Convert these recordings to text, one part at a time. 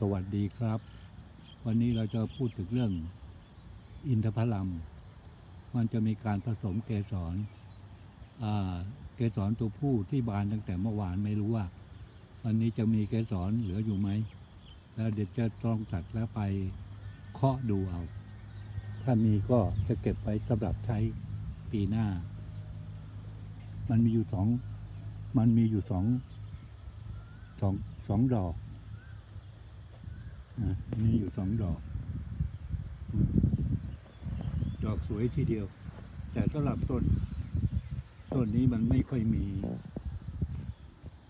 สวัสดีครับ วันนี้เราจะพูดถึงเรื่องอินทผลัม มันจะมีการผสมเกสรเกสรตัวผู้ที่บานตั้งแต่เมื่อวานไม่รู้ว่า วันนี้จะมีเกสรเหลืออยู่ไหม แล้วเดี๋ยวจะลองตัดแล้วไปเคาะดูเอา ถ้ามีก็จะเก็บไว้สำหรับใช้ปีหน้า มันมีอยู่สอง มันมีอยู่สองสองสองดอก มีอยู่สองดอก ดอกสวยทีเดียว แต่สำหรับต้น ต้นนี้มันไม่ค่อยมี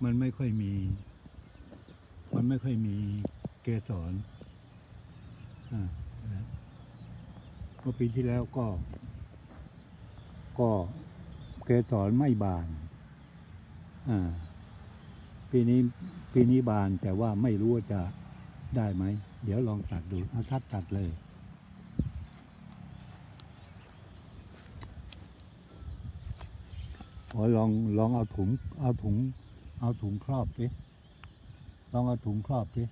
มันไม่ค่อยมี มันไม่ค่อยมีเกสรอ่าเมื่อปีที่แล้วก็ ก็เกสรไม่บาน อ่า ปีนี้ปีนี้บานแต่ว่าไม่รู้ว่าจะ ได้ไหม เดี๋ยวลองตัดดูเอาทัดตัดเลย ขอลองลองเอาถุง เอาถุง เอาถุงครอบดิลองเอาถุงครอบดิ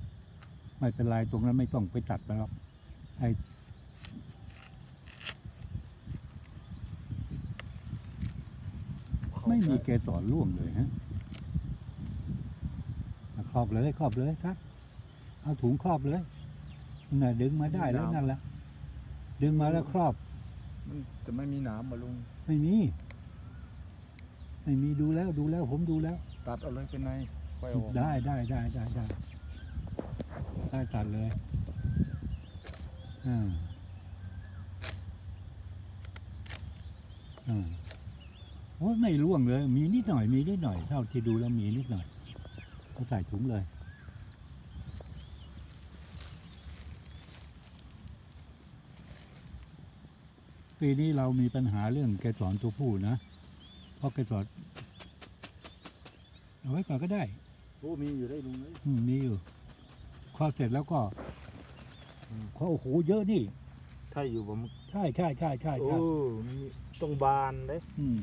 ไม่เป็นไรตรงนั้นไม่ต้องไปตัดไปหรอกไอไม่มีเกสรร่วงเลยฮะเอาครอบเลยครอบเลยครับ เอาถุงครอบเลยน่ะดึงมาได้แล้วนั่นแหละดึงมาแล้วครอบ มันจะไม่มีหนามมาลุง ไม่มี ไม่มีดูแล้วดูแล้วผมดูแล้ว ตัดเอาเลยเป็นไงค่อยเอาออกได้ได้ได้ได้ได้ได้ตัดเลยอ่าอ่าโอ้ยไม่ร่วงเลย มีนิดหน่อยมีนิดหน่อยเท่าที่ดูแล้วมีนิดหน่อยก็ใส่ถุงเลย ปีนี้เรามีปัญหาเรื่องเกสรตัวผู้นะ เพราะเกสรเอาไว้ก่อนก็ได้ โอ้มีอยู่ได้ลุงเลยอืมมีอยู่คลอดเสร็จแล้วก็เขาโอ้โหเยอะนี่ ถ้าอยู่ผมใช่ใช่ใช่ใช่โอ้ใช่มีต้องบานเลยอืม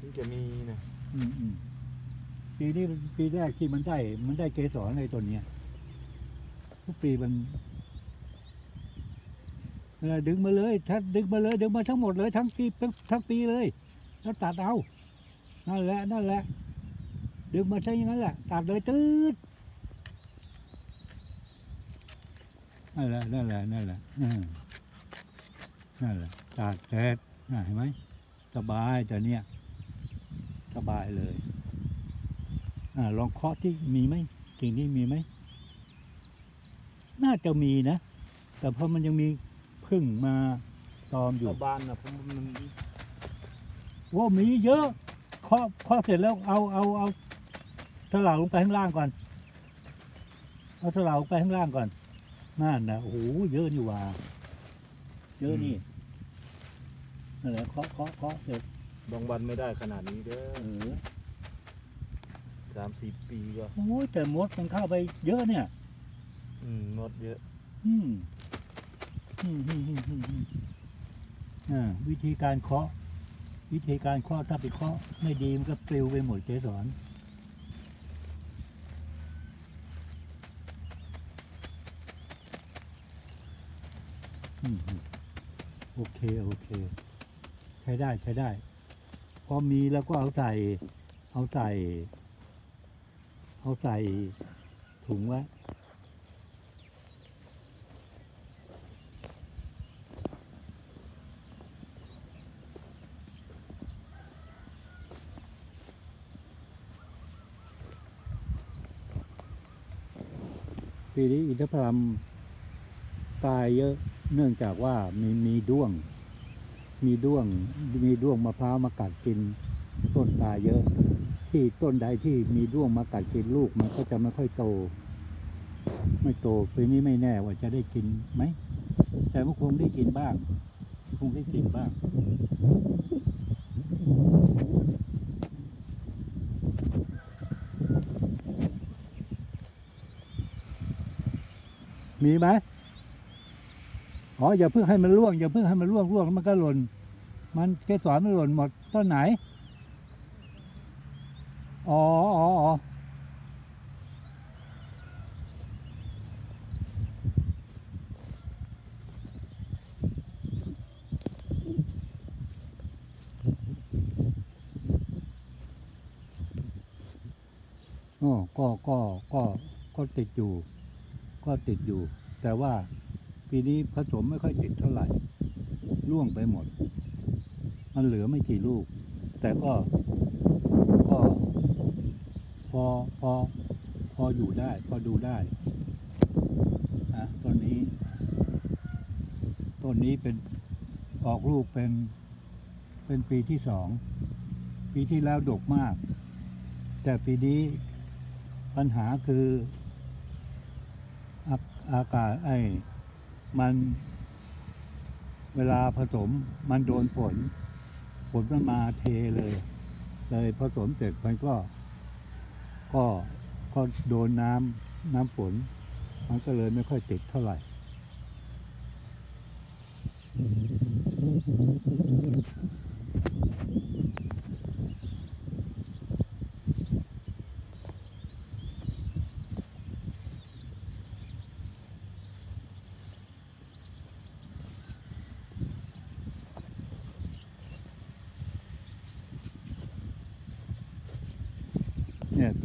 ถึงจะมีนะอืมอืมปีนี้เป็นปีแรกที่มันได้ มันได้เกสรในตัวเนี้ยทุกปีมันเออ ดึงมาเลยถ้าดึงมาเลย ดึงมาทั้งหมดเลย ทั้งปีทั้งทั้งปีเลย แล้วตัดเอา นั่นแหละ นั่นแหละ ดึงมาใช่ย่างนั้นแหละ ตัดเลยตืดนั่นแหละ นั่นแหละ นั่นแหละนั่นแหละตัดเสร็จน่ะเห็นไหมสบายแต่เนี้ยสบายเลยอลองเคาะที่มีไหมกิ่งนี้มีไหม น่าจะมีนะ แต่พราะมันยังมี พึ่งมาตอมอยู่ถ้าบานนะผมมันว่ามีเยอะเคาะเคาะเสร็จแล้วเอาเอาเอาถลากลงไปข้างล่างก่อน เอาถลากลงไปข้างล่างก่อนนั่นนะโอ้โหเยอะนี่หว่าเยอะนี่นั่นแหละเคาะเคาะเคาะเสร็จบางวันไม่ได้ขนาดนี้เด้อเออสามสี่ปีก็โอ้ยแต่มดมันเข้าไปเยอะเนี่ย อืมงดเยอะ อืม วิธีการเคาะ วิธีการเคาะถ้าไปเคาะไม่ดีมันก็ปลิวไปหมดเจสอนโอเค โอเค ใช้ได้ใช้ได้ พอมีแล้วก็เอาใส่ เอาใส่ เอาใส่ถุงไว้ ทผลัมตายเยอะเนื่องจากว่ามีมีด้วง มีด้วงมีด้วงมะพร้าวมากัดกิน ต้นตายเยอะ ที่ต้นใดที่มีด้วงมากัดกินลูกมันก็จะไม่ค่อยโต ไม่โตปีนี้ไม่แน่ว่าจะได้กินไหมแต่มันคงได้กินบ้าง คงได้กินบ้าง มีไหมอ๋ออย่าเพิ่งให้มันร่วงอย่าเพิ่งให้มันร่วงร่วงมันก็หล่น มันเกสรมันหล่นหมดต้นไหน อ๋ออ๋ออ๋อก็ ก็ ก็ ก็ติดอยู่ ก็ติดอยู่ แต่ว่าปีนี้ผสมไม่ค่อยติดเท่าไหร่ร่วงไปหมด มันเหลือไม่กี่ลูก แต่ก็ก็พอพอพออยู่ได้ พอดูได้อะต้นนี้ต้นนี้เป็นออกลูกเป็นเป็นปีที่สอง ปีที่แล้วดกมาก แต่ปีนี้ปัญหาคือ อากาศไอ้มันเวลาผสมมันโดนฝนฝนมันมาเทเลย เลยผสมเสร็จมันก็ ก็ก็โดนน้ำน้ำฝน มันก็เลยไม่ค่อยติดเท่าไหร่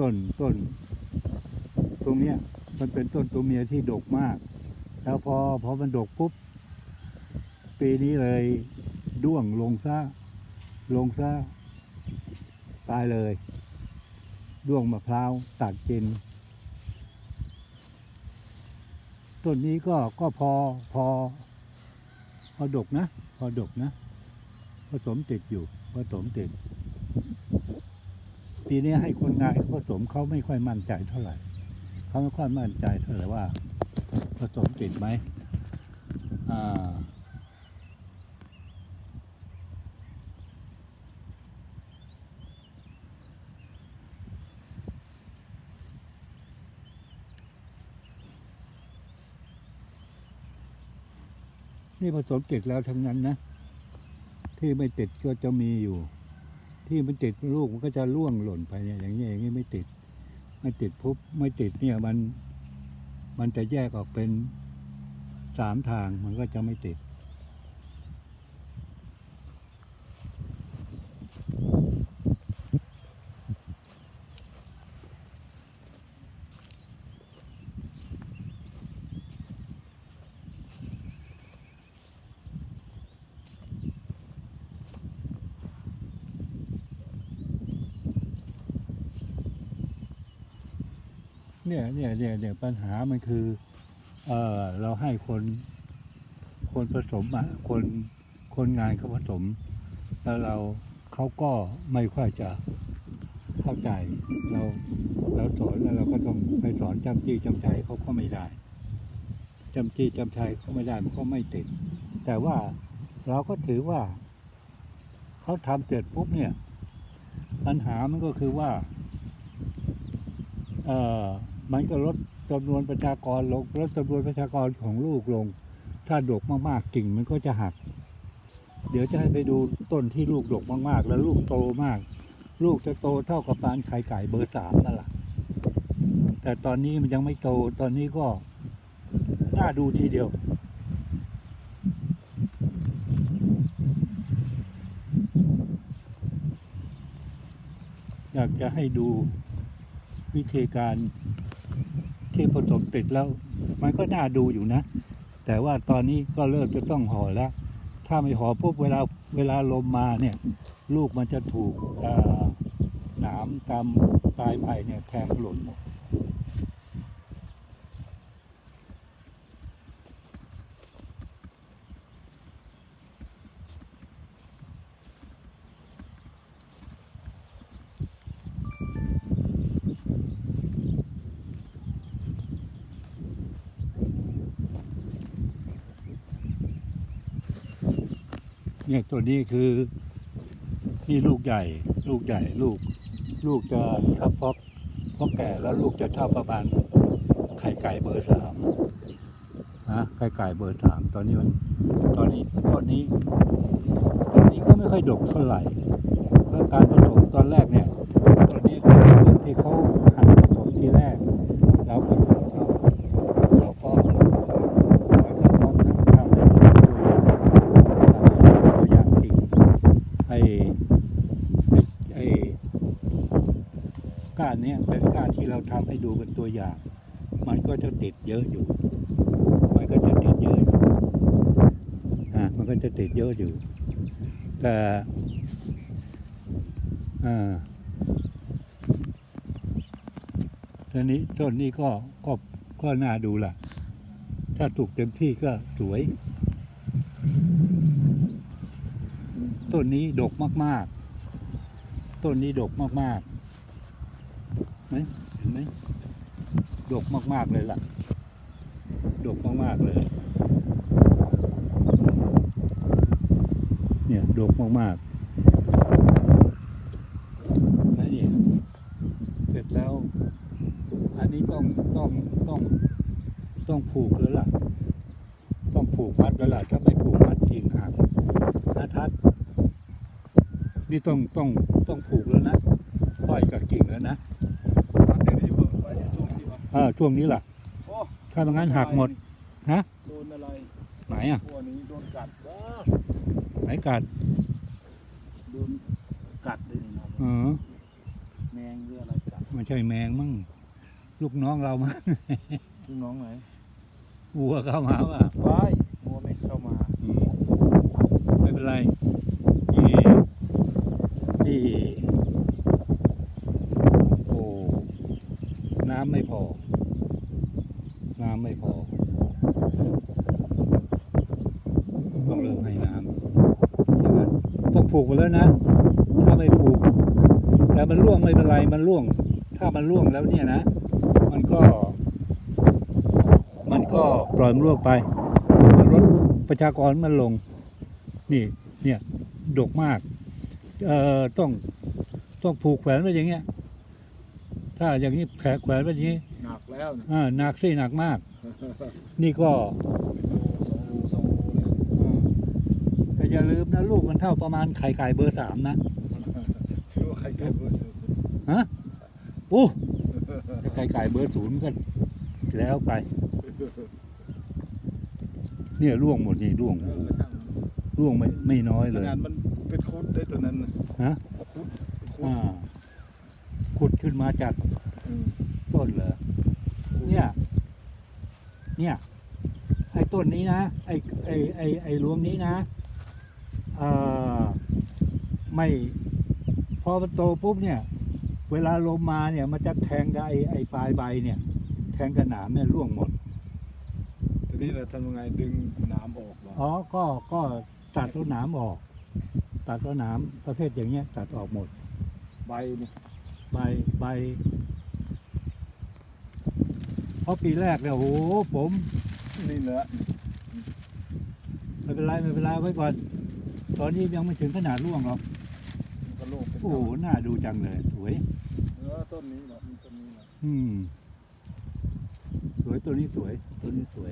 ต้นต้น ตรงเนี้ย มันเป็นต้นตัวเมียที่ดกมาก แล้วพอพอมันดกปุ๊บ ปีนี้เลยด้วงลงซะลงซะตายเลย ด้วงมะพร้าวตัดกิน ต้นนี้ก็ก็พอพอ พอดกนะ พอดกนะ ผสมติดอยู่ผสมติด ปีนี้ให้คนงานผสมเขาไม่ค่อยมั่นใจเท่าไหร่เขาไม่ค่อยมั่นใจเท่าไหร่ว่าผสมติดไหมอ่านี่ผสมติดแล้วทั้งนั้นนะ ที่ไม่ติดก็จะมีอยู่ ที่มันติดลูกมันก็จะร่วงหล่นไปเนี่ยอย่างนี้อย่างนี้ไม่ติด ไม่ติดปุ๊บไม่ติดเนี่ยมันมันจะแยกออกเป็นสามทางมันก็จะไม่ติด เนี่ยเนี่ยเนี่ยเนี่ยปัญหามันคือเออเราให้คน คนผสมอะคนคนงานเขาผสม แล้วเราเขาก็ไม่ค่อยจะเข้าใจ เราเราสอนแล้วเราก็ต้องไปสอนจำจี้จำใจเขาก็ไม่ได้จำจี้จำใจเขาไม่ได้มันก็ไม่ติด แต่ว่าเราก็ถือว่าเขาทำเสร็จปุ๊บเนี่ย ปัญหามันก็คือว่า เออ มันก็ลดจำนวนประชากรลงลดจำนวนประชากรของลูกลง ถ้าดกมากๆกิ่งมันก็จะหัก เดี๋ยวจะให้ไปดูต้นที่ลูกดกมากๆ แล้วลูกโตมาก ลูกจะโตเท่ากับปานไข่ไก่เบอร์สามนั่นแหละแต่ตอนนี้มันยังไม่โตตอนนี้ก็น่าดูทีเดียวอยากจะให้ดูวิธีการ ที่ผสมติดแล้ว มันก็น่าดูอยู่นะ แต่ว่าตอนนี้ก็เริ่มจะต้องห่อแล้ว ถ้าไม่ห่อปุ๊บเวลาเวลาลมมาเนี่ย ลูกมันจะถูกหนามตามปลายไผ่เนี่ยแทงหล่นหมด เนี่ยตัวนี้คือนี่ลูกใหญ่ ลูกใหญ่ลูก ลูกจะถ้าพอกพอกแก่แล้วลูกจะเท่าประมาณไข่ไก่เบอร์สามนะไข่ไก่เบอร์สามตอนนี้มันตอนนี้ตอนนี้ตอนนี้ก็ไม่ค่อยดกเท่าไหร่เพราะการผสมตอนแรกเนี่ยตอนนี้คือต้นที่เขาหันผสมทีแรก แล้วผสมเขาเราก็แล้วก็พร้อมทั้งทำเป็นตัวอย่างตัวอย่างจริงไอ้ไอ้ไอ้ก้า นี้เป็นก้าที่เราทำให้ดูเป็นตัวอย่าง มันก็จะติดเยอะอยู่ มันก็จะติดเยอะอยู่อ่ามันก็จะติดเยอะอยู่ แต่อ่าทีนี้ต้นนี้ก็ก็ก็น่าดูล่ะ ถ้าถูกเต็มที่ก็สวย ต้นนี้ดกมาก ๆ ต้นนี้ดกมาก ๆ ไหมเห็นไหมดกมาก ๆ เลยล่ะ ดกมาก ๆ เลย เนี่ย ดกมากๆแล้วนี่เสร็จแล้ว อันนี้ต้องต้องต้องต้องผูกแล้วล่ะ ต้องผูกมัดแล้วล่ะ ถ้าไม่ผูกมัดจริงหักนะทัด นี่ต้องต้องต้องผูกแล้วนะปล่อยกับกิ่งแล้วนะ เออช่วงนี้ล่ะ โอ้ถ้าไม่งั้นหักหมด ฮะ โดนอะไรไหนอะพวกนี้โดนกัดว้าไหนกัดโดนกัดเลยนี่นะเออแมงหรืออะไรกัดไม่ใช่แมงมั่งลูกน้องเรามาลูกน้องไหนวัวเข้ามาว่ะว้ายมัวไม่เข้ามาอืมไม่เป็นไรนี่นี่โอ้น้ำไม่พอ น้ำไม่พอ ต้องเริ่มให้น้ำใช่ไหม ต้องผูกไปแล้วนะ ถ้าไม่ผูก แต่มันร่วงไม่เป็นไรมันร่วง ถ้ามันร่วงแล้วเนี่ยนะ มันก็ มันก็ปล่อยมันร่วงไปมันลดประชากรมันลง นี่เนี่ยดกมาก เอ่อต้องต้องผูกแขวนไว้อย่างเงี้ย ถ้าอย่างนี้แขวนแขวนไว้อย่างนี้หนักแล้วนะอ่าหนักสิหนักมาก นี่ก็ สองรูสองรูเนี่ย อืมแต่ อย่าลืมนะลูกมันเท่าประมาณไข่ไก่เบอร์สามนะถือว่าใครเกิดเบอร์สูงฮะโอ้ถ้าไข่ไก่เบอร์ศูนย์ก็แล้วไป เนี่ยร่วงหมดนี่ร่วงเออช่างร่วงไม่ไม่น้อยขเลยนาดมันเป็นคุดได้ตัวนั้นน่ะฮะคุดคุดอ่าขุดขึ้นมาจากอืมต้นเหรอเนี่ย เนี่ย ไอ้ต้นนี้นะ ไอ้ไอ้ไอ้ไอ้รวงนี้นะเอ่อ ไม่พอมันโตปุ๊บเนี่ย เวลาลมมาเนี่ยมันจะแทงกับไอ้ไอ้ปลายใบเนี่ย แทงกับหนามเนี่ยร่วงหมดทีนี้เราทำยังไงดึงน้ำออกเหรออ๋อก็ก็ตัดต้นหนามออก ตัดต้นหนามประเภทอย่างเงี้ยตัดออกหมด ใบนี่ใบใบเพราะปีแรกเนี่ยโอ้โหผมนี่แหละไม่เป็นไรไม่เป็นไรไว้ก่อน ตอนนี้ยังไม่ถึงขนาดร่วงหรอกมันก็โลกเป็นโอ้โหน่าดูจังเลยสวย เออต้นนี้เหรอมันต้นนี้เหรออืม สวยตัวนี้สวย ตัวนี้สวย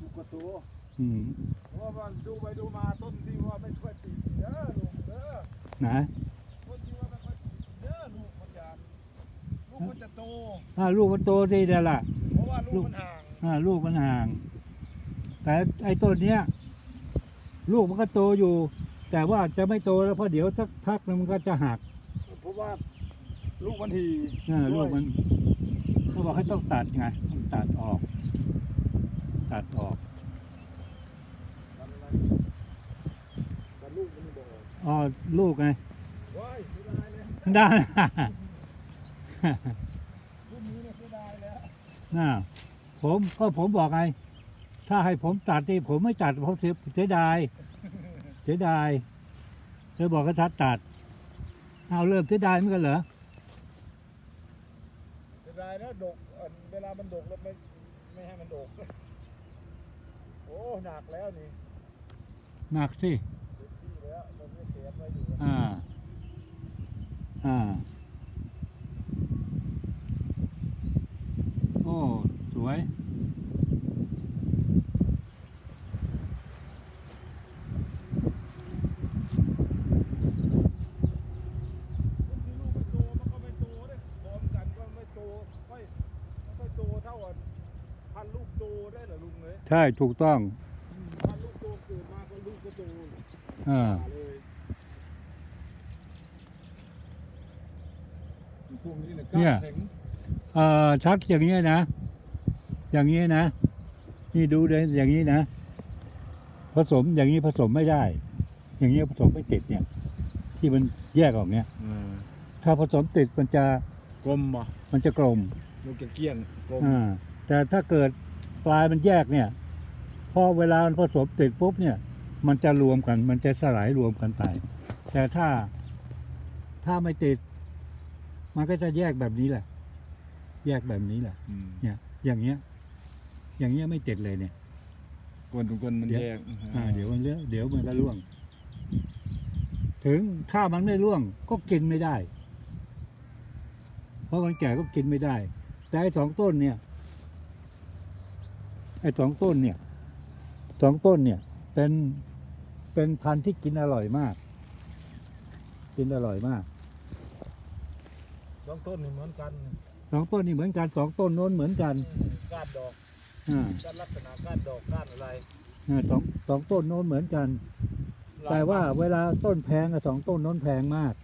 ลูกกระตัวอืมเพราะว่ามันดูไปดูมาต้นที่ว่าไม่ค่อยติดเด้อลูกเด้อนะต้นที่ว่าไม่ค่อยติดเด้อลูกมันยานลูกมันจะโตอ่าลูกมันโตดีเดียวล่ะ เพราะว่าลูกมันห่าง อ่าลูกมันห่าง แต่ไอ้ต้นเนี้ย ลูกมันก็โตอยู่ แต่ว่าจะไม่โตแล้วเพราะเดี๋ยวสักพักนึงมันก็จะหักเพราะว่าลูกมันทีอ่าลูกมันเขาบอกให้ต้องตัดไงต้องตัดออก ตัดออกแต่ลูกมันไม่บอกอ๋อลูกไงว้ายเสียดายเลยได้ลูกนี้เนี่ยเสียดายแล้วน่าผมก็ผมบอกไง ถ้าให้ผมตัดนี่ผมไม่ตัดเพราะเสียเสียดาย เสียดายเธอบอกก็ทัดตัด เอาเริ่มเสียดายเหมือนกันเหรอเสียดายแล้วดกเอ่อเวลามันดกแล้วไม่ไม่ให้มันดก โอ้หนักแล้วนี่หนักสิ เต็มที่แล้วตอนนี้เสียบไว้อยู่อ่า อ่า โอ้ สวย ที่ลูกไม่โตมันก็ไม่โตเด้พร้อมกันก็ไม่โตไม่ไม่ค่อยโตเท่าอะพันลูกโตได้เหรอลุงเลย ใช่ถูกต้องพันลูกโตเกิดมาก็ลูกก็โตอ่าเลยพวกนี้เนี่ยกเนี่ล้ายแข็งเอ่อชักอย่างเงี้ยนะ อย่างเงี้ยนะ นี่ดูเลยอย่างนี้นะ ผสมอย่างนี้ผสมไม่ได้ อย่างเงี้ยผสมไม่ติดเนี่ย ที่มันแยกออกเนี่ยอืมถ้าผสมติดมันจะกลมบ่มันจะกลม ลูกจะเกี้ยงกลม อ่าแต่ถ้าเกิด ปลายมันแยกเนี่ยพอเวลามันผสมติดปุ๊บเนี่ย มันจะรวมกัน มันจะสลายรวมกันไป แต่ถ้าถ้าไม่ติด มันก็จะแยกแบบนี้แหละ แยกแบบนี้แหละ อืมเนี่ย อย่างเงี้ย อย่างเงี้ยไม่ติดเลยเนี่ยกลทุกคนมันเดี๋ยว แยกอ่าเดี๋ยวมันเลือเดี๋ยวมันก็ร่วง ถึงถ้ามันไม่ร่วง ก็กินไม่ได้ เพราะมันแก่ก็กินไม่ได้ แต่ไอ้สองต้นเนี่ย ไอ้สองต้นเนี่ยสองต้นเนี่ย เป็นเป็นพันธุ์ที่กินอร่อยมาก กินอร่อยมากสองต้นนี่เหมือนกันสองต้นนี่เหมือนกันสองต้นโน้นเหมือนกันก้านดอกอ่าก้านลักษณะก้านดอกก้านอะไรอ่าสองสองต้นโน้นเหมือนกัน แต่ว่าเวลาต้นแพงอะสองต้นโน้นแพงมาก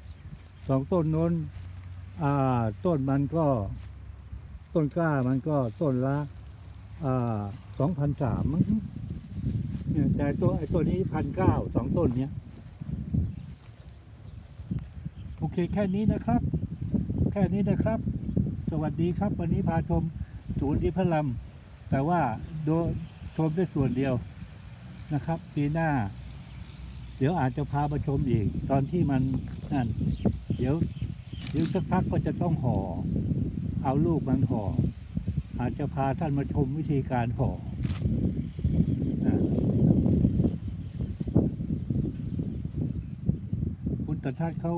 สองต้นโน้นอ่า ต้นมันก็ ต้นกล้ามันก็ต้นละ อ่าสองพันสามมั้งเนี่ยแต่ตัวไอ้ตัวนี้พันเก้าสองต้นเนี้ยโอเคแค่นี้นะครับ แค่นี้นะครับ สวัสดีครับ วันนี้พาชมศูนย์ที่พระลำแต่ว่าโดชมได้ส่วนเดียวนะครับ ปีหน้า เดี๋ยวอาจจะพามาชมอีก ตอนที่มันนั่น เดี๋ยวเดี๋ยวสักพักก็จะต้องห่อ เอาลูกมันห่อ อาจจะพาท่านมาชมวิธีการห่ออ่าคุณตทัศน์เขา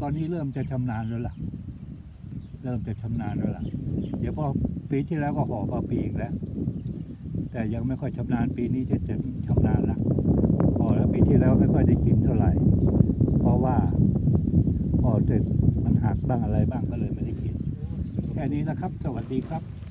ตอนนี้เริ่มจะชำนาญแล้วล่ะ เริ่มจะชำนาญแล้วล่ะ เดี๋ยวพอปีที่แล้วก็ห่อพอปีอีกแล้ว แต่ยังไม่ค่อยชำนาญปีนี้จะจะชำนาญละพอแล้วปีที่แล้วไม่ค่อยได้กินเท่าไหร่ เพราะว่าพอเสร็จมันหักบ้างอะไรบ้างก็เลยไม่ได้กินแค่นี้นะครับ สวัสดีครับ